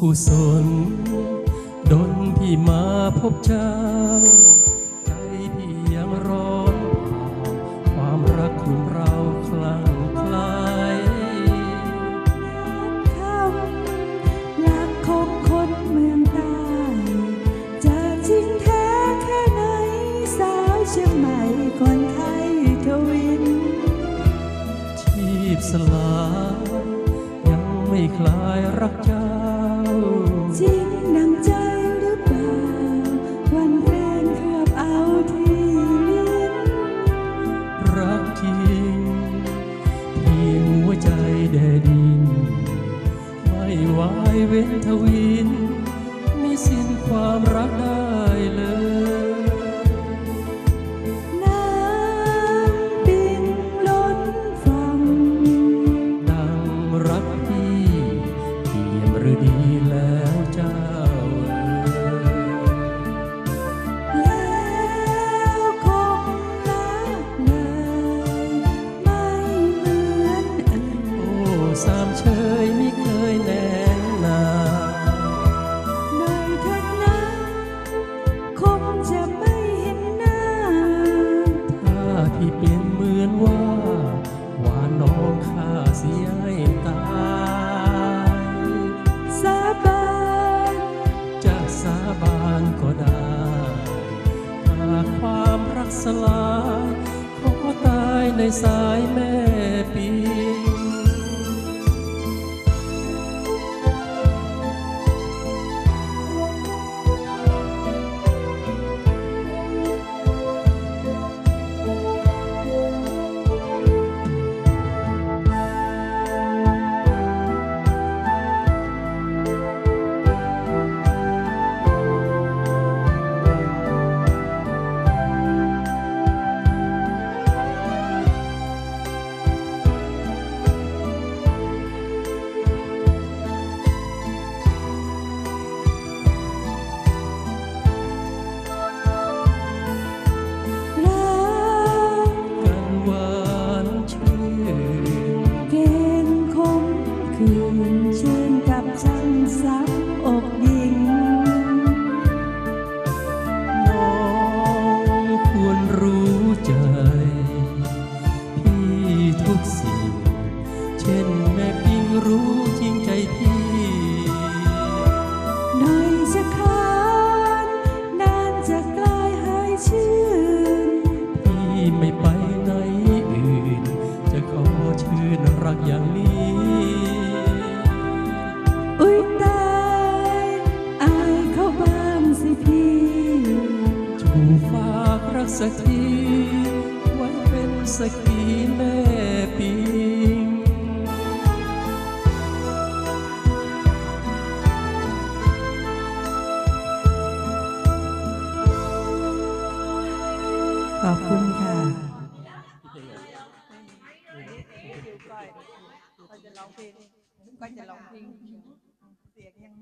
กุศล ดนพี่มาพบเจ้า ใจพี่ยังร้อนเผาความรักของเราคลั่งไคล้คำรักของคนเมืองใต้จะจริงแท้แค่ไหน สาวเชียงใหม่คนไทยทวิน ชีพสลายยังไม่คลายรักเจ้า จริงดังใจหรือเปล่า วันแฟนเคลือบเอาที่ลิ้นรักจริงเพียงหัวใจแดดิน ไม่ไหวเว้นทวิน ไม่สิ้นความรักได้เลย สลายขอตายในสายแม่ปี สักทีไว้เป็นสักขีแม่ปิงขอบคุณค่ะก็จะร้องเพลงก็จะร้องเพลงเสียงยัง